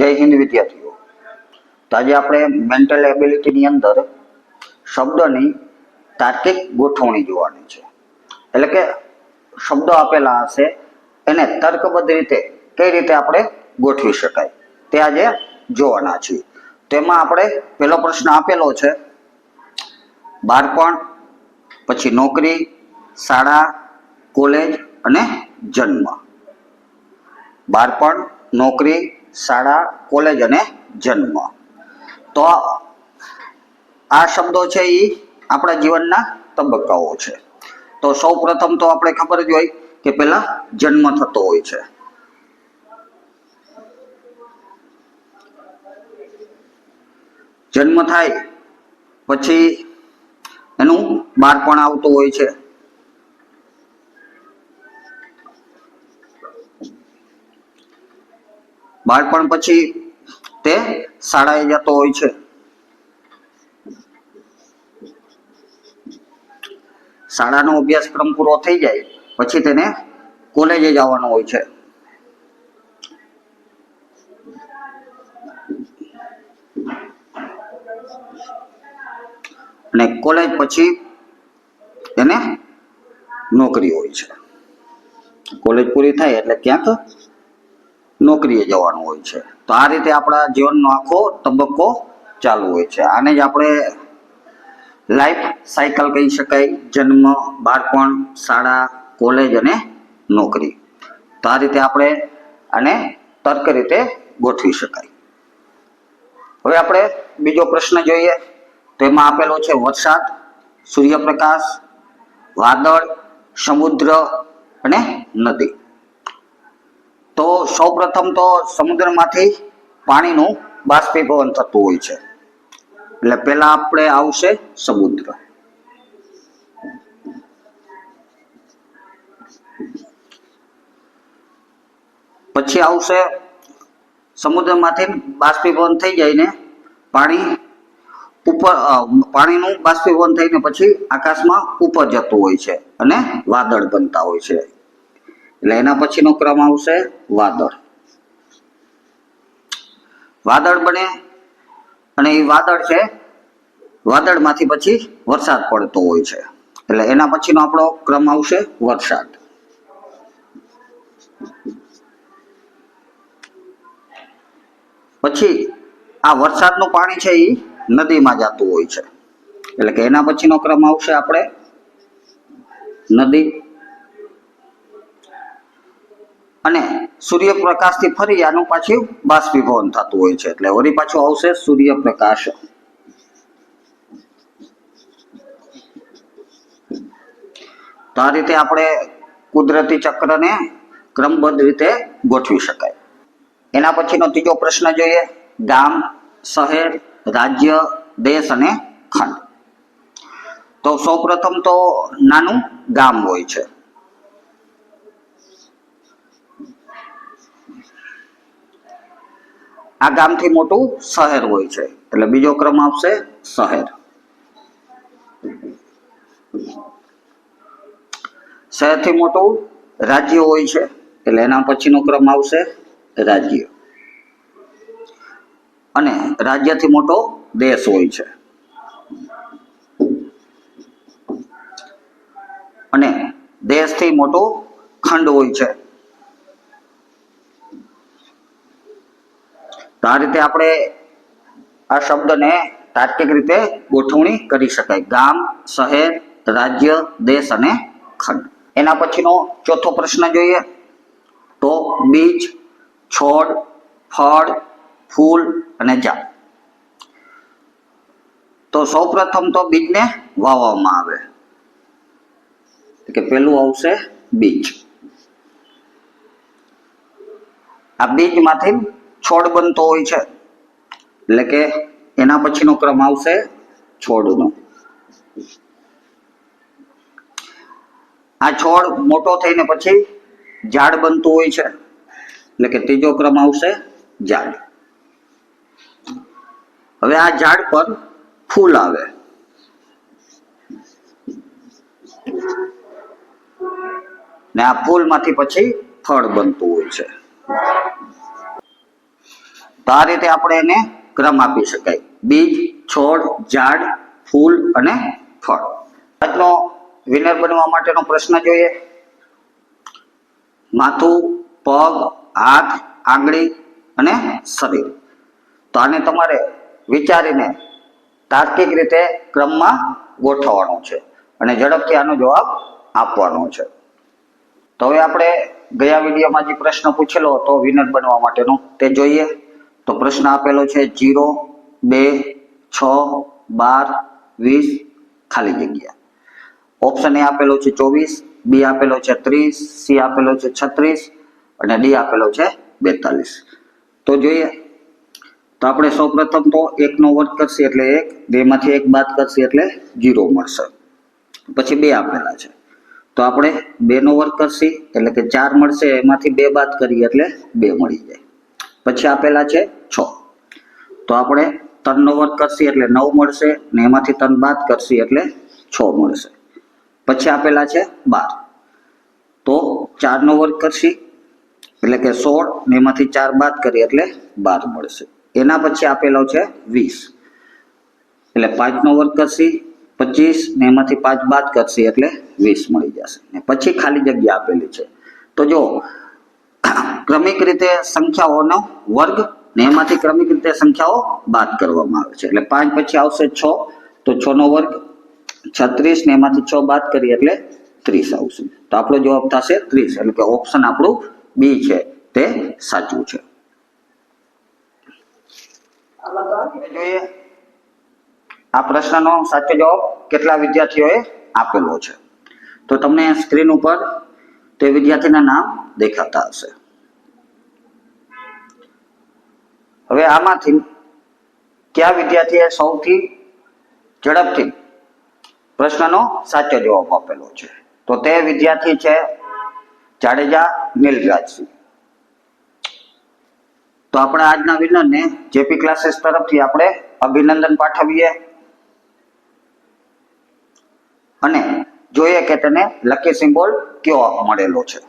જય હિન્દ વિદ્યાર્થીઓ, તો આજે આપણે મેન્ટલ એબિલિટીની અંદર શબ્દની તાર્કિક ગોઠવણી જોવાની છે. એટલે કે શબ્દો આપેલા હશે, એને તર્કબદ્ધ રીતે કઈ રીતે આપણે ગોઠવી શકાય, તે આજે જોવાના છીએ. તેમાં આપણે પહેલો પ્રશ્ન આપેલો છે, બાળપણ, પછી નોકરી, શાળા, કોલેજ અને જન્મ. બાળપણ, નોકરી શાળા, કોલેજ અને જન્મ. તો આ શબ્દો છે એ આપણા જીવનના તબક્કાઓ છે. તો સૌ પ્રથમ તો આપણે ખબર જ હોય કે પેલા જન્મ થતો હોય છે. જન્મ થાય પછી એનું બાળપણ આવતું હોય છે. બાળપણ પછી તે શાળાએ જતો હોય છે. શાળાનો અભ્યાસક્રમ પૂરો થઈ જાય, પછી તેને કોલેજે જવાનું હોય છે. અને કોલેજ પછી એને નોકરી હોય છે. કોલેજ પૂરી થાય એટલે ક્યાંક નોકરીએ જવાનું હોય છે. તો આ રીતે આપણા જીવનનો આખો તબક્કો ચાલુ હોય છે. આને જ આપણે લાઈફ સાયકલ કહી શકાય. જન્મ, બાળપણ, શાળા, કોલેજ અને નોકરી. તો આ રીતે આપણે આને તર્ક રીતે ગોઠવી શકાય. હવે આપણે બીજો પ્રશ્ન જોઈએ. તો એમાં આપેલો છે વરસાદ, સૂર્યપ્રકાશ, વાદળ, સમુદ્ર અને નદી. તો સૌપ્રથમ તો સમુદ્રમાંથી પાણીનું બાષ્પીભવન થતું હોય છે. એટલે પહેલા આપણે આવશે સમુદ્ર. પછી આવશે સમુદ્રમાંથી બાષ્પીભવન થઈ જાય ને પાણી ઉપર પાણીનું બાષ્પીભવન થઈને પછી આકાશમાં ઉપર જતું હોય છે અને વાદળ બનતા હોય છે. એટલે એના પછીનો ક્રમ આવશે વાદળ. વાદળ બને અને એ વાદળ છે, વાદળમાંથી પછી વરસાદ પડતો હોય છે. એટલે એના પછીનો આપણો ક્રમ આવશે વરસાદ. પછી આ વરસાદનું પાણી છે એ નદીમાં જતું હોય છે. એટલે કે એના પછીનો ક્રમ આવશે આપણે નદી. અને સૂર્યપ્રકાશથી ફરી આનું પાછું બાષ્પીભવન થતું હોય છે. એટલે વળી પાછું આવશે સૂર્યપ્રકાશ. તો આ રીતે આપણે કુદરતી ચક્રને ક્રમબદ્ધ રીતે ગોઠવી શકાય. એના પછીનો ત્રીજો પ્રશ્ન જોઈએ. ગામ, શહેર, રાજ્ય, દેશ અને ખંડ. તો સૌપ્રથમ તો નાનું ગામ હોય છે. આ ગામથી મોટું શહેર હોય છે. એટલે બીજો ક્રમ આવશે શહેર. શહેરથી મોટું રાજ્ય હોય છે. એટલે એના પછીનો ક્રમ આવશે રાજ્ય. અને રાજ્યથી મોટો દેશ હોય છે. અને દેશથી મોટો ખંડ હોય છે. તો આ રીતે આપણે આ શબ્દને તાર્કિક રીતે ગોઠવણી કરી શકાય. ગામ, શહેર, રાજ્ય, દેશ અને ખંડ. એના પછીનો ચોથો પ્રશ્ન જોઈએ તો બીજ, છોડ, ફળ, ફૂલ અને ઝાડ તો સૌ પ્રથમ તો બીજને વાવવામાં આવે. કે પેલું આવશે બીજ. આ બીજમાંથી છોડ બનતો હોય છે. એટલે કે એના પછીનો ક્રમ આવશે છોડનો. આ છોડ મોટો થઈને પછી ઝાડ બનતું હોય છે. એટલે કે ત્રીજો ક્રમ આવશે ઝાડ. હવે આ ઝાડ પર ફૂલ આવે. ને આ ફૂલમાંથી પછી ફળ બનતું હોય છે. તો આ રીતે આપણે એને ક્રમ આપી શકાય. બીજ, છોડ, ઝાડ, ફૂલ અને ફળ. આજનો વિનર બનવા માટેનો પ્રશ્ન જોઈએ. માથું, પગ, હાથ, આંગળી અને શરીર. તો આને તમારે વિચારીને તાર્કિક રીતે ક્રમમાં ગોઠવવાનો છે અને ઝડપથી આનો જવાબ આપવાનો છે. તો હવે આપણે ગયા વિડીયોમાં જે પ્રશ્ન પૂછેલો હતો વિનર બનવા માટેનો તે જોઈએ. તો પ્રશ્ન આપેલો છે જીરો, બે, છ, બાર, વીસ, ખાલી જગ્યા. ઓપ્શન એ આપેલો છે ચોવીસ બી આપેલો છે ત્રીસ સી આપેલો છે છત્રીસ અને ડી આપેલો છે બેતાલીસ. તો જોઈએ. તો આપણે સૌ પ્રથમ તો એકનો વર્ગ કરશે એટલે એક, બેમાંથી એક બાદ કરશે એટલે જીરો મળશે. પછી બે આપેલા છે. તો આપણે બેનો વર્ગ કરશી એટલે કે ચાર મળશે, એમાંથી બે બાદ કરીએ એટલે બે મળી જાય. પછી આપેલા છે છ. તો આપણે ત્રણનો વર્ગ કરશી એટલે નવ મળશે ને એમાંથી ત્રણ બાદ કરશી એટલે છ મળશે. પછી આપેલા છે બાર. તો ચારનો વર્ગ કરશી એટલે કે સોળ ને એમાંથી ચાર બાદ કરીએ એટલે બાર મળશે. એના પછી આપેલો છે વીસ. એટલે પાંચનો વર્ગ કરશી પચીસ ને એમાંથી પાંચ બાદ કરશી એટલે વીસ મળી જશે. ને પછી ખાલી જગ્યા આપેલી છે. તો જો, ક્રમિક રીતે સંખ્યાઓનો વર્ગ ને એમાંથી ક્રમિક રીતે સંખ્યાઓ બાદ કરવામાં આવે છે. એટલે પાંચ પછી આવશે છ તો છ નો વર્ગ છત્રીસ ને એમાંથી છ બાદ કરીએ એટલે ત્રીસ આવશે. તો આપણો જવાબ થશે ત્રીસ એટલે કે ઓપ્શન આપણું બી છે તે સાચું છે. જોઈએ. આ પ્રશ્નનો સાચો જવાબ કેટલા વિદ્યાર્થીઓએ આપેલો છે? તો તમને સ્ક્રીન ઉપર તે વિદ્યાર્થીના નામ દેખાતા હશે. હવે આમાંથી કયા વિદ્યાર્થીએ સૌથી ઝડપથી પ્રશ્નનો સાચો જવાબ આપેલો છે? તો તે વિદ્યાર્થી છે જાડેજા નીલરાજસિંહ તો આપણે આજના વિનરને જેપી ક્લાસીસ તરફથી આપણે અભિનંદન પાઠવીએ અને જોઈએ કે તેને લકી સિમ્બોલ કયો મળેલો છે.